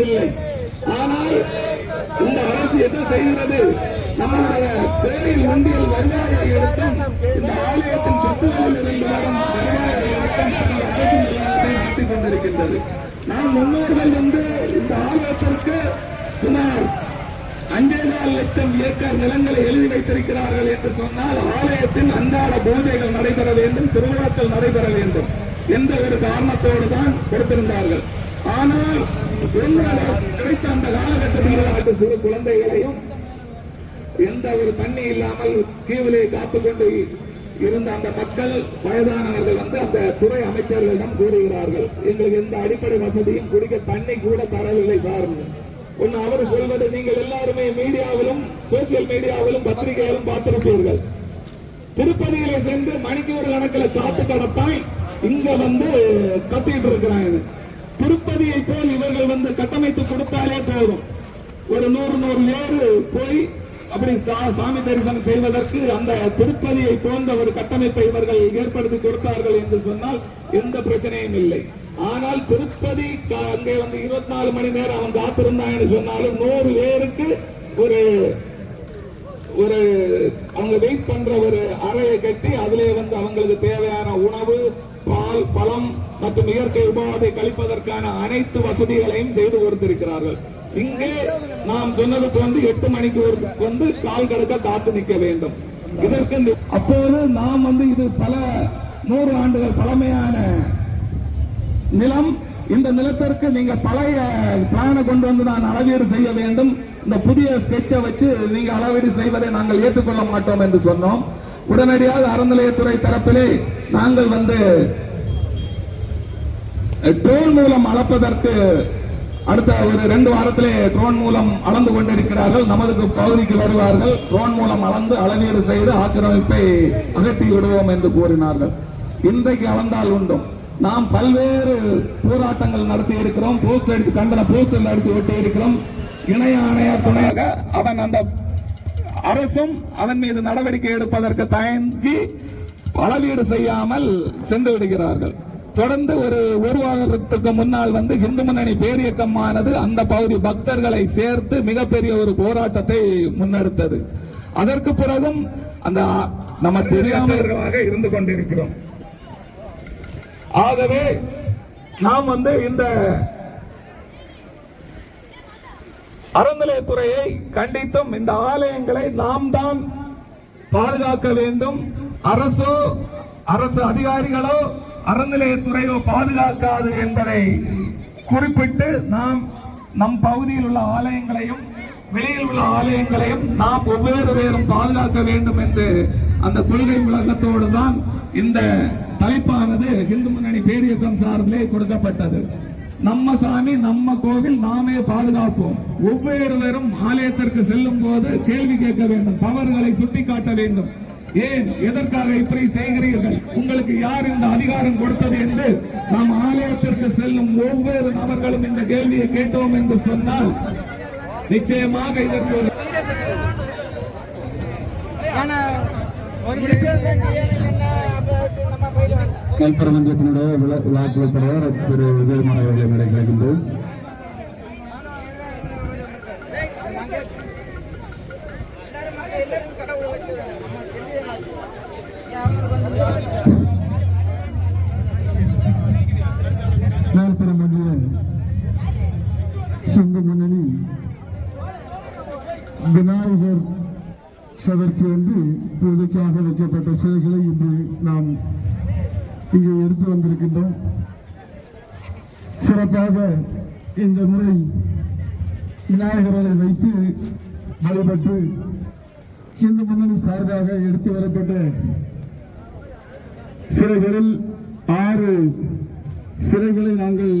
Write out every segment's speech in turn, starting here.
செய்யவில்லை ஆனால் இந்த அரசு என்ன செய்கிறது? நம்முடைய கோயில் உண்டியல் வருவாயை எடுத்தும் இந்த ஆலயத்தின் சொத்துக்களில் இருந்து வரும் வருவாயை கொண்டிருக்கின்றது. நாம் முன்னோர்கள் வந்து இந்த ஆலயத்திற்கு சுமார் அஞ்சே நாலு லட்சம் ஏக்கர் நிலங்களை எழுதி வைத்திருக்கிறார்கள் என்று சொன்னால் ஆலயத்தின் அன்றாட பூஜைகள் நடைபெற வேண்டும் திருவிழாக்கள் நடைபெற வேண்டும் என்ற ஒரு காரணத்தோடு தான் கொடுத்திருந்தார்கள். ஆனால் கிடைத்த அந்த காலகட்டத்தில் சிறு குழந்தைகளையும் எந்த ஒரு தண்ணி இல்லாமல் தீவிலே காத்துக்கொண்டு இருந்த அந்த மக்கள் வயதானவர்கள் வந்து அந்த துறை அமைச்சர்களிடம் கூறுகிறார்கள். எங்களுக்கு எந்த அடிப்படை வசதியும் குடிக்க தண்ணி கூட தரவில்லை சார். ஒன்னு அவர் சொல்வது நீங்கள் எல்லாருமே மீடியாவிலும் சோசியல் மீடியாவிலும் பத்திரிகையிலும் பார்த்திருப்பீர்கள். திருப்பதியில சென்று மணிக்கு ஒரு கணக்கில் காத்து கடத்தாய் இங்க வந்து கத்திட்டு இருக்கிறாங்க திருப்பதியை போல் இவர்கள் வந்து கட்டமைத்து கொடுத்தாலே போதும். ஒரு நூறு நூறு ஏறு போய் அப்படி சா- சாமி தரிசனம் செய்வதற்கு அந்த திருப்பதியை போன்ற ஒரு கட்டமைப்பை இவர்கள் ஏற்படுத்தி கொடுத்தார்கள் என்று சொன்னால் எந்த பிரச்சனையும் இல்லை. ஆனால் திருப்பதி க- அங்கே வந்து இருபத்தி நாலு மணி நேரம் அவன் காத்திருந்தான்னு சொன்னாலும் நூறு பேருக்கு ஒரு ஒரு அவங்க வெயிட் பண்ற ஒரு அறையை கட்டி அதிலே வந்து அவங்களுக்கு தேவையான உணவு பால் பழம் மற்றும் இயற்கை உபாதை கழிப்பதற்கான அனைத்து வசதிகளையும் செய்து கொடுத்திருக்கிறார்கள். இங்கே நாம் சொன்னது போன்று எட்டு மணிக்கு ஒரு வந்து கால் கடக்க காத்து நிற்க வேண்டும். இதற்கு அப்போது நாம் வந்து இது பல நூறு ஆண்டுகள் பழமையான நிலம். இந்த நிலத்திற்கு நீங்க பழைய பிளானை கொண்டு வந்து நான் அளவீடு செய்ய வேண்டும். இந்த புதிய ஸ்கெட்சை வச்சு நீங்க அளவீடு செய்வதை நாங்கள் ஏற்றுக்கொள்ள மாட்டோம் என்று சொன்னோம். உடனடியாக அறநிலையத்துறை தரப்பிலே நாங்கள் வந்து ட்ரோன் மூலம் அளப்பதற்கு அடுத்த ஒரு ரெண்டு வாரத்திலே ட்ரோன் மூலம் அளந்து கொண்டிருக்கிறார்கள். நமது பகுதிக்கு வருவார்கள். ட்ரோன் மூலம் அளந்து அளவீடு செய்து ஆக்கிரமிப்பை அகற்றி விடுவோம் என்று கூறினார்கள். இன்றைக்கு அளந்தால் உண்டும். நாம் பல்வேறு போராட்டங்கள் நடத்தி இருக்கிறோம். போஸ்டர் அடித்து கண்டன போஸ்டர் அடித்து விட்டு இருக்கிறோம். இணைய ஆணையர் துணையாக அவன் அந்த அரசும் அவன் மீது நடவடிக்கை எடுப்பதற்கு தயங்கி அளவீடு செய்யாமல் சென்று விடுகிறார்கள். தொடர்ந்து ஒரு ஒரு வாரத்துக்கு முன்னால் வந்து இந்து முன்னணி பேரியக்கமானது அந்த பகுதி பக்தர்களை சேர்த்து மிகப்பெரிய ஒரு போராட்டத்தை முன்னெடுத்தது. அதற்கு பிறகும் அந்த நம்ம தெரியாமலாக இருந்து கொண்டிருக்கிறோம். ஆகவே நாம் வந்து இந்த அறநிலையத்துறையை கண்டித்தும் இந்த ஆலயங்களை நாம் தான் பாதுகாக்க வேண்டும். அரசோ அரசு அதிகாரிகளோ அறநிலையத்துறையோ பாதுகாக்காது என்பதை குறிப்பிட்டு நாம் நம் பகுதியில் உள்ள ஆலயங்களையும் வெளியில் உள்ள ஆலயங்களையும் நாம் ஒவ்வொரு பேரும் பாதுகாக்க வேண்டும் என்று அந்த கொள்கை விளக்கத்தோடு தான் இந்த தலைப்பானது இந்து முன்னணி பேரியக்கம் சார்பிலே கொடுக்கப்பட்டது. நம்ம சாமி நம்ம கோவில் நாமே பாதுகாப்போம். ஒவ்வொருவரும் ஆலயத்திற்கு செல்லும் போது கேள்வி கேட்க வேண்டும் தவறுகளை சுட்டிக்காட்ட வேண்டும். ஏன் எதற்காக இப்படி செய்கிறீர்கள்? உங்களுக்கு யார் இந்த அதிகாரம் கொடுத்தது என்று நாம் ஆலயத்திற்கு செல்லும் ஒவ்வொரு நபர்களும் இந்த கேள்வியை கேட்டோம் என்று சொன்னால் நிச்சயமாக இதற்கு ஒரு மேல்பிரபஞ்சத்தினுடைய விழா விழாக்குழு தலைவர் திரு விஜயகுமார் அவர்களை மேடை கிடைக்கின்றோம் இங்கே எடுத்து வந்திருக்கின்றோம் சிறப்பாக இந்த முறை விநாயகர்களை வைத்து வழிபட்டு இந்து முன்னணி சார்பாக எடுத்து வரப்பட்ட சிலைகளில் ஆறு சிலைகளை நாங்கள்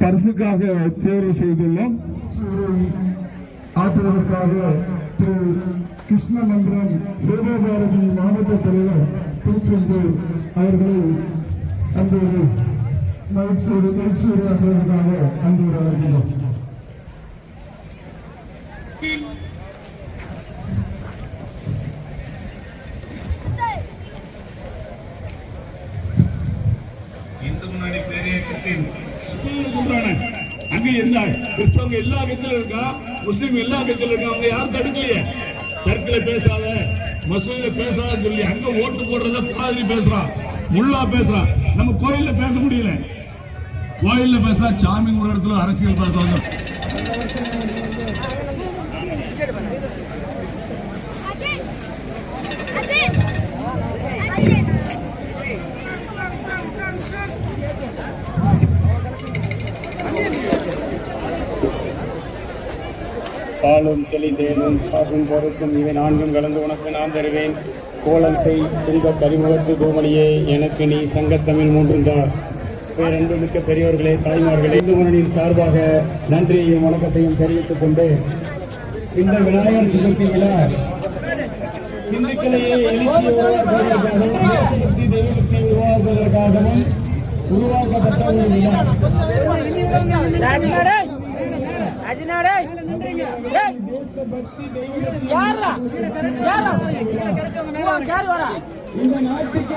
பரிசுக்காக தேர்வு செய்துள்ளோம். ஆற்றுவதற்காக திரு கிருஷ்ணமந்திரம் சிவபாரதி மாவட்ட தலைவர் திருச்செந்து அவர்களை அங்கு மகிழ்ச்சியோடு மகிழ்ச்சியோடு ஆற்றுவதற்காக அன்போடு அழைக்கிறோம் இந்து அங்க இருக்கு கிறிஸ்தவங்க எல்லா கட்சியிலும் இருக்கா? முஸ்லீம் எல்லா கட்சியிலும் இருக்கா? அவங்க யாரும் தடுக்கலையே. தற்கொலை பேசாத மசூதியில பேசாத சொல்லி அங்க ஓட்டு போடுறத பாதிரி பேசுறான் முல்லா பேசுறான் நம்ம கோயில்ல பேச முடியல. கோயில்ல பேசுறா சாமி ஒரு இடத்துல அரசியல் பேசுறாங்க பாலும் தெளிந்தேனும். சாகும் பொருட்கும் இவை நான்கும் கலந்து உனக்கு நான் தருவேன். கோலம் செய் இந்த கரிமுகத்து கோமணியே எனக்கு நீ சங்கத்தமிழ் மூன்றும் தான் பேரன்பு மிக்க பெரியோர்களே தலைமார்களே இந்து முன்னணியின் சார்பாக நன்றியையும் வணக்கத்தையும் தெரிவித்துக் கொண்டு இந்த விநாயகர் சதுர்த்தி இந்துக்களையே எழுச்சி உருவாக்குவதற்காகவும் உருவாக்கப்பட்ட ஒரு விழா அஜினாடே யாரா யாரா உன் வாடா. இந்த நாட்டுக்கு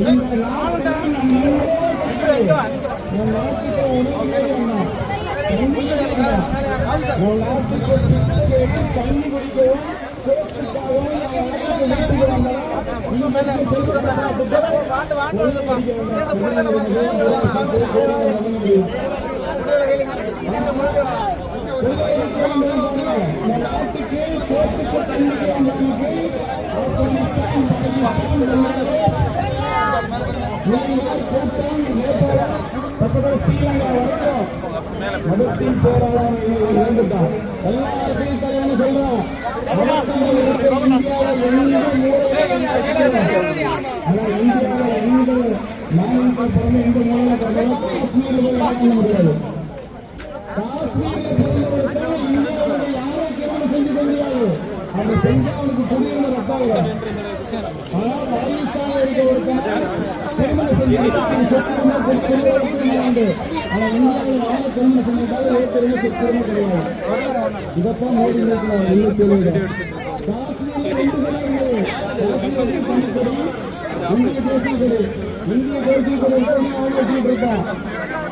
இறந்துட்டான் எல்லா அரசியல் தலைவனும் சொல்றான் மதத்தின் இந்தியாவில் எந்த இந்தியாவில் எந்த மாநிலத்தில் பிறந்த எந்த மூலையில முடியாது இந்திய தேசிய இந்திய தேசிய